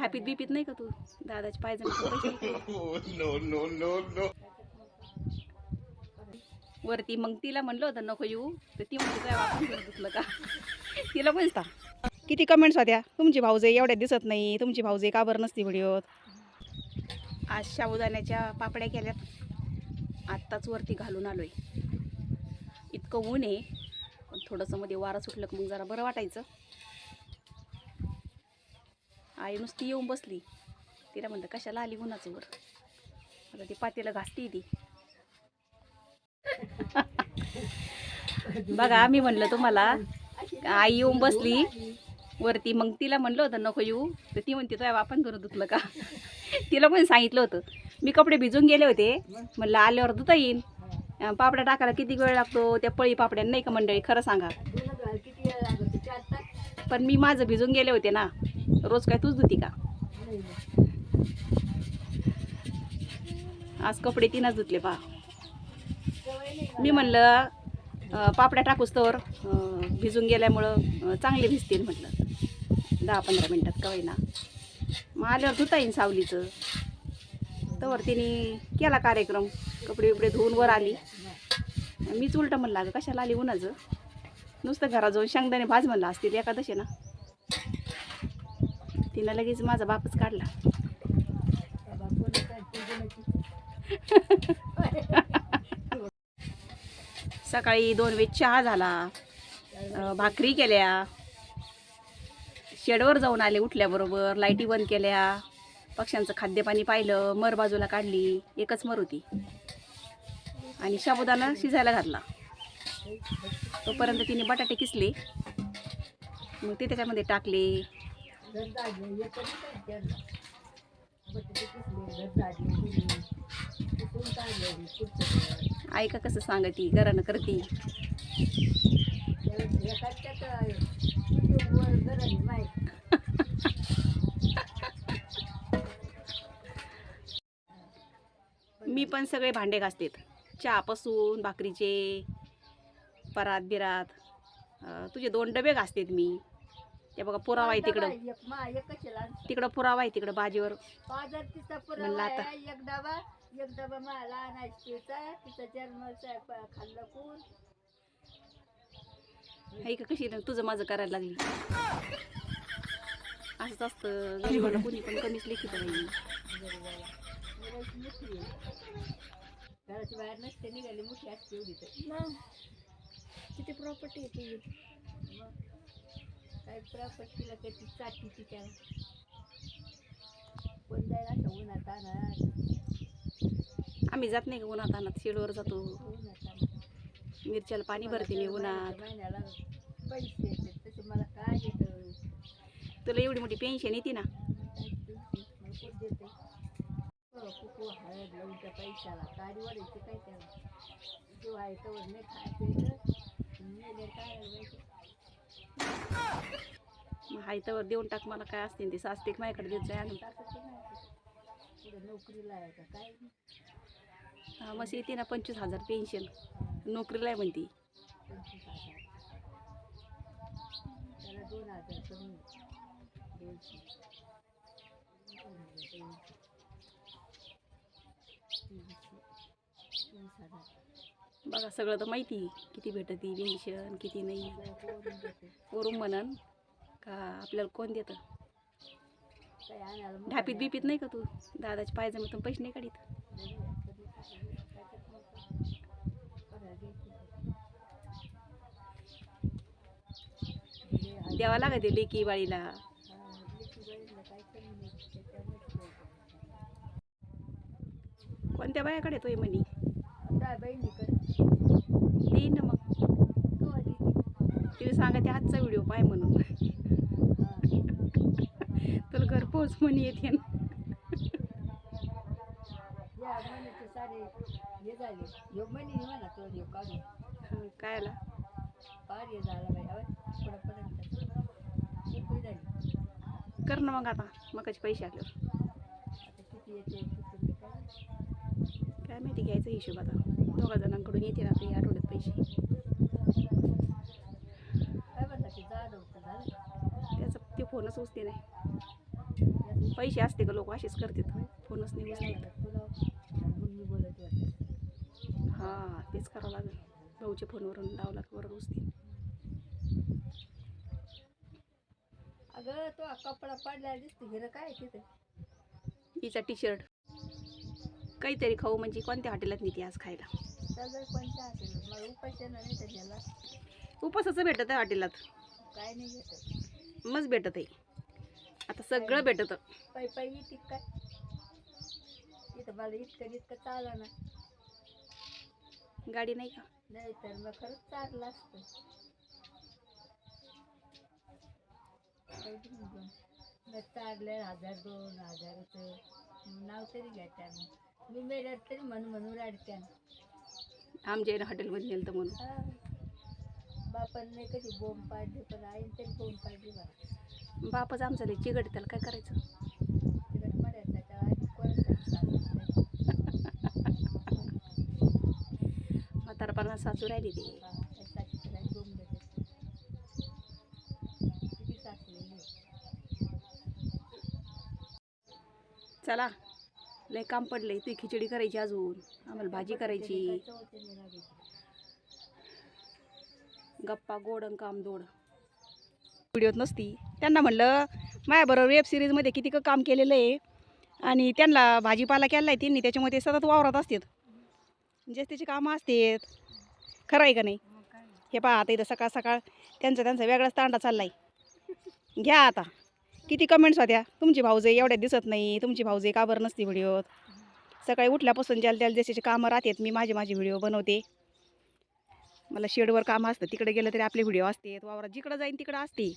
ढापीत बिपीत नाही का तू? दादाचे पायजण no, वरती मग तिला म्हणलं होतं नको येऊ. तर ती म्हणते काय दुखलं का? तिला बोलता किती कमेंट्स होत्या? तुमची भाऊजे एवढ्या दिसत नाही. तुमची भाऊजे का बरं नसती व्हिडिओत? आज साबुदाण्याच्या पापड्या केल्यात. आत्ताच वरती घालून आलोय. इतकं ऊन आहे. पण थोडंसं मध्ये वारं सुटलं की मग जरा बरं वाटायचं. आई नुसती येऊन बसली. तिला म्हणतं कशाला आली उन्हाचं वर आता ती पातेलं घासती ती. बघा मी म्हणलं तुम्हाला आई येऊन बसली वरती मग तिला म्हणलं होतं नको येऊ. तर ती म्हणते तुझ्या आपण करू धुतलं का? तिला पण सांगितलं होतं. मी कपडे भिजून गेले होते. म्हणलं आल्यावर धुता येईल. पापड्या टाकायला किती वेळ लागतो? त्या पळी पापड्या नाही का मंडळी? खरं सांगा. पण मी माझं भिजून गेले होते ना. रोज काय तूच धुती का? आज कपडे तिनंच धुतले पा मी म्हणलं पापड्या टाकूस तर भिजून गेल्यामुळं चांगले भिजतील म्हटलं. दहा पंधरा मिनटात का ना मग आल्यावर धुता येईन सावलीचं. तर तिने केला कार्यक्रम. कपडे बिपडे धुवून वर आली. मीच उलटं म्हणलं अगं कशाला आली उन्हाचं? नुसतं घरात जाऊन शेंगदाणे भाज म्हणलं असतील एकादशी ना तिनं लगेच माझा बापच काढला. सकाळी दोन वेळ चहा झाला. भाकरी केल्या. शेडवर जाऊन आले उठल्याबरोबर लाईटी बंद केल्या. पक्ष्यांचं खाद्यपाणी पाहिलं मर बाजूला काढली एकच मर होती. आणि साबुदाणा शिजायला घातला. तोपर्यंत तिने बटाटे किसले. मग ते त्याच्यामध्ये टाकले. ऐका कसं सांगती? घरानं करती. मी पण सगळे भांडे घासतेत. चहापासून भाकरीचे परात बिरात तुझे दोन डबे घासतेत मी. ते बघा पुरावा आहे तिकडं. तिकडं पुरावा आहे तिकडं बाजीवर. बाजार तिचा म्हणलं पुरावा आता. आहे एक डबा एक डबा मला आणायचा तिचा जन्माचा खाल्लं कोण? हाय का कशी तुझं माझं करायला लागली. असंच असतं. गरीबाला कोणी पण कमीच लेखी बाई घराची बाहेर नसते निघाली मोठी असते एवढी तर. किती प्रॉपर्टी आहे तुझी? काय प्रॉपर्टीला कधी चाटीची त्या कोण जाईल असं उन्हात आणत? आम्ही जात नाही का उन्हात आणत? शेडवर जातो. उन्हात आणत. मिरच्याला पाणी भरते मी उन्हात. महिन्याला पैसे येतात. तसे मला काय येतं? तुला एवढी मोठी पेन्शन येते ना? कुकू हळद लावूनच्या पैशाला. काडी वाढायचे काय त्याला? जो आहे तवर नाही खायचं. काय? मग हाय तर देऊन टाक मला काय असते ते. सास्तिक माझ्याकडे देत जाय आणून नोकरीला आहे का काय हा, मग येते ना पंचवीस हजार पेन्शन नोकरीला आहे म्हणती. त्याला दोन हजार कमी द्यायचे हजार बघा सगळं तर माहिती किती भेटती पेन्शन किती नाही. करून वरून म्हणन का आपल्याला कोण देतं? ढापीत बिपीत नाही का तू? दादाच्या पायजमातून पैसे नाही काढीत? द्यावा लागत लेकी बाळीला. कोणत्या बायाकडे तो म्हणी? देईन ना मग. तिला सांगा ते आजचा व्हिडिओ पाय म्हणून. तुला घरपोच म्हणी येते ना. काय आला कर ना मग आता मकाचे पैसे आल्यावर काय माहिती घ्यायचा हिशोब आता. दोघा जणांकडून येते ना या आठवड्यात पैसे. त्याचा ते फोनच उचते नाही. पैसे असते का लोक? असेच करतात. फोनच नाही उचलत. हां तेच करावं लागेल. भाऊच्या फोनवरून लावला की बरोबर उचली अगं तो कपडा पडला दिसतो. हिरं काय तिथं? हिचा टी शर्ट काहीतरी खाऊ म्हणजे कोणत्या हॉटेलात नेते आज खायला? सगळं कोणत्या असेल मला उपाशी नाही त्याच्याला उपासाचं भेटत आहे हॉटेलात. काय नाही घेत मस्त भेटत आहे. आता सगळं भेटतं. पै पै येते काय तिथं मला इतकं इतकं चाललं ना. गाडी नाही का? नाही तर मग खरंच चाललं असतं. मग चाललं हजार दोन हजाराचं. नाव तरी घ्या मी मेल्यावर तरी म्हणून म्हणून राडत्या आमच्या इकडे हॉटेलमध्ये नेलं तर म्हणून. हा. बापांनी कधी बोंब पाडली पण आईन तरी बोंब पाडली बा. बापच आमचं लय चिकट आहे, त्याला काय करायचं? तिकडे मरायचा का चालत म्हातारपणा सासू राहिली ती. त्यासाठी तिला बोंब देते. किती चला. लय काम पडलंय. ती खिचडी करायची अजून. आम्हाला भाजी करायची. गप्पा गोड काम दोड व्हिडिओत नसती. त्यांना म्हणलं माझ्याबरोबर वेब सिरीजमध्ये किती काम केलेलं आहे? आणि त्यांना भाजीपाला केला आहे त्यांनी. त्याच्यामुळे ते सतत वावरात असतात. जे त्याची कामं असतात. खरं आहे का नाही? हे पहा आता इथं सकाळ सकाळ त्यांचा त्यांचा वेगळाच तांडा चाललाय. घ्या आता. किती कमेंट्स होत्या? तुमची भाऊजे एवढ्यात दिसत नाही. तुमची भाऊजे का बरं नसती व्हिडिओत सकाळी उठल्यापासून ज्याला त्याला जशाचे कामं राहतात मी माझे माझे व्हिडिओ बनवते. मला शेडवर कामं असतं तिकडे गेलं तरी आपले व्हिडिओ असते. वावरात जिकडं जाईन तिकडं असते.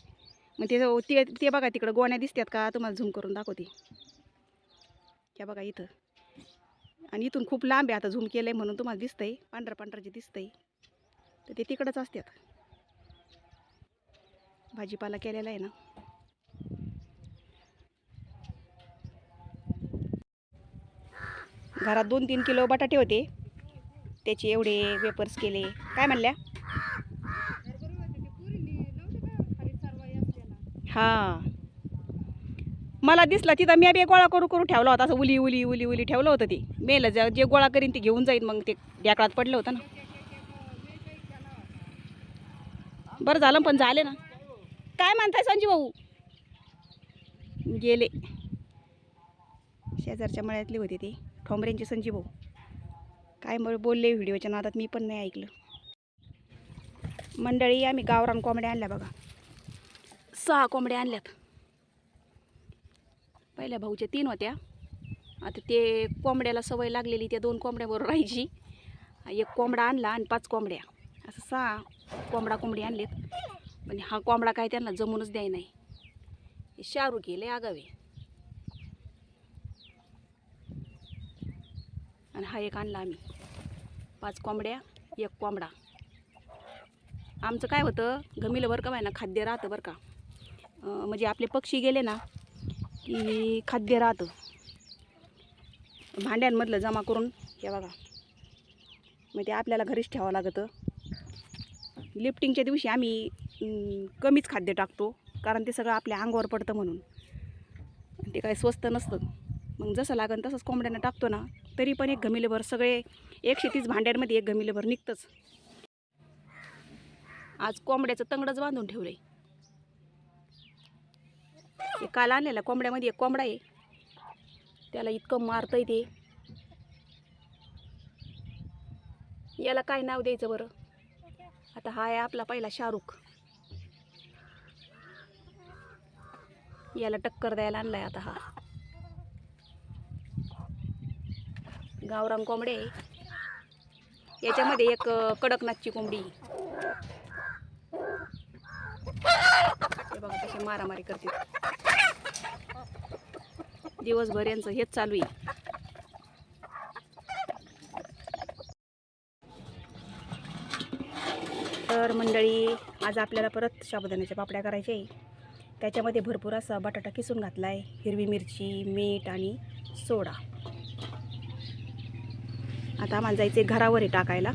मग ते ते ते बघा तिकडं गोण्या दिसतात का? तुम्हाला झूम करून दाखवते. त्या बघा इथं. आणि इथून खूप लांब आहे आता झूम केलं आहे म्हणून तुम्हाला दिसतंय. पांढरं पांढरं जे दिसतंय तर ते तिकडंच असतात. भाजीपाला केलेला आहे ना? घरात दोन तीन किलो बटाटे होते. त्याचे एवढे वेपर्स केले. काय म्हणल्या? हां. मला दिसला तिथं मी बी गोळा करू करू ठेवला होता. असं उली उली उली उली ठेवलं होतं ते. मेलं जे जे गोळा करीन ते घेऊन जाईन. मग ते ढेकळात पडलं होतं ना. बरं झालं पण झाले ना. काय म्हणताय संजीव भाऊ? गेले. शेजारच्या मळ्यातली होती ते. ठोंबऱ्यांचे संजीव काय मग बोलले व्हिडिओच्या नादात मी पण नाही ऐकलं. मंडळी आम्ही गावरान कोंबड्या आणल्या बघा. सहा कोंबड्या आणल्यात. पहिल्या भाऊच्या तीन होत्या. आता ते कोंबड्याला सवय लागलेली त्या दोन कोंबड्याबरोबर राहायची. एक कोंबडा आणला आणि पाच कोंबड्या. असं सहा कोंबडा कोंबडी आणलेत. पण हा कोंबडा काय त्यांना जमूनच द्याय नाही हे शाहरुख आगावे. आणि हा एक आणला आम्ही. पाच कोंबड्या एक कोंबडा. आमचं काय होतं गमिलं बरं का ना खाद्य राहतं बरं का. म्हणजे आपले पक्षी गेले ना की खाद्य राहतं. भांड्यांमधलं जमा करून हे बघा. मग ते आपल्याला घरीच ठेवावं लागतं. लिफ्टिंगच्या दिवशी आम्ही कमीच खाद्य टाकतो कारण ते सगळं आपल्या अंगावर पडतं म्हणून. ते काय स्वस्त नसतं. मग जसं लागन तसंच कोंबड्यांना टाकतो ना तरी पण एक घमिलेभर सगळे एकशे तीस भांड्यांमध्ये एक घमिलेभर निघतंच. आज कोंबड्याचं तंगडच बांधून ठेवलं आहे काल आणलेला कोंबड्यामध्ये एक कोंबडा आहे. त्याला इतकं मारतं आहे ते. याला काय नाव द्यायचं बरं? आता हा आहे आपला पहिला शाहरुख. याला टक्कर द्यायला आणलाय आता हा. गावरान कोंबडे याच्यामध्ये एक कडकनाथची कोंबडी हे बघा कसे मारामारी करते. दिवसभर यांचं हेच चालू आहे. तर मंडळी आज आपल्याला परत साबुदाण्याच्या पापड्या करायच्या आहे. त्याच्यामध्ये भरपूर असा बटाटा किसून घातला आहे हिरवी मिरची मीठ आणि सोडा. आता आम्हाला जायचं आहे घरावर आहे टाकायला.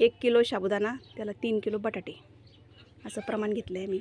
एक किलो साबुदाणा त्याला तीन किलो बटाटे. असं प्रमाण घेतलं आहे मी.